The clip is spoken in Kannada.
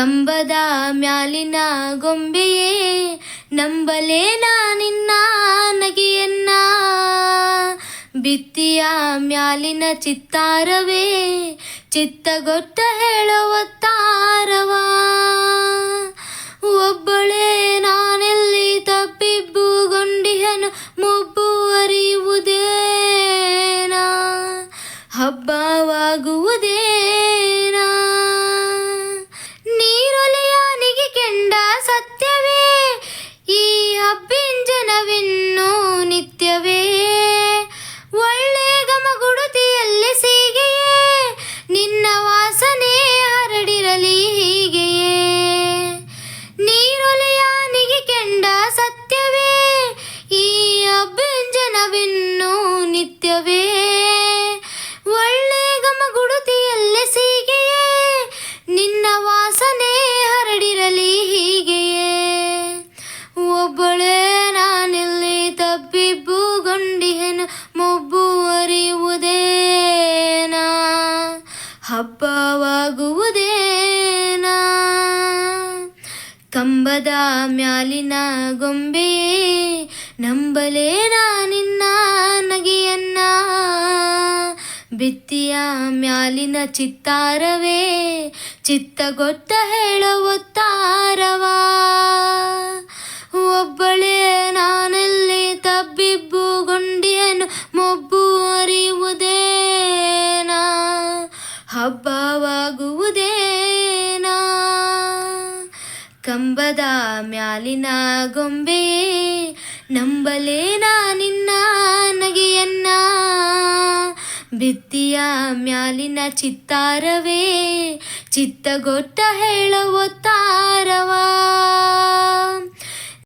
ಕಂಬದ ಮ್ಯಾಲಿನ ಗೊಂಬೆಯೇ ನಂಬಲೇನ ನಿನ್ನ ನಗೆಯನ್ನ. ಬಿತ್ತಿಯ ಮ್ಯಾಲಿನ ಚಿತ್ತಾರವೇ, ಚಿತ್ತಗೊಟ್ಟ ಹೇಳುವ ತಾರವ. ಒಬ್ಬಳೇ ನಾನೆಲ್ಲಿ ತಪ್ಪಿಬ್ಬುಗೊಂಡಿಹನು, ಮುಬ್ಬು ಅರಿಯುವುದೇನ ಹಬ್ಬವಾಗುವುದೇನಾ ಹಬ್ಬವಾಗುವುದೇನಾ? ಕಂಬದ ಮ್ಯಾಲಿನ ಗೊಂಬೆ ನಂಬಲೇನ ನಿನ್ನ ನಗೆಯನ್ನ. ಬಿತ್ತಿಯ ಮ್ಯಾಲಿನ ಚಿತ್ತಾರವೇ ಚಿತ್ತಗೊತ್ತ ಹೇಳುವ ತಾರವ. ಹಬ್ಬವಾಗುವುದೇನಾ? ಕಂಬದ ಮ್ಯಾಲಿನ ಗೊಂಬೆ ನಂಬಲೇನ ನಿನ್ನ ನಗೆಯನ್ನ. ಬಿತ್ತಿಯ ಮ್ಯಾಲಿನ ಚಿತ್ತಾರವೇ ಚಿತ್ತಗೊಟ್ಟ ಹೇಳುವ ತಾರವ.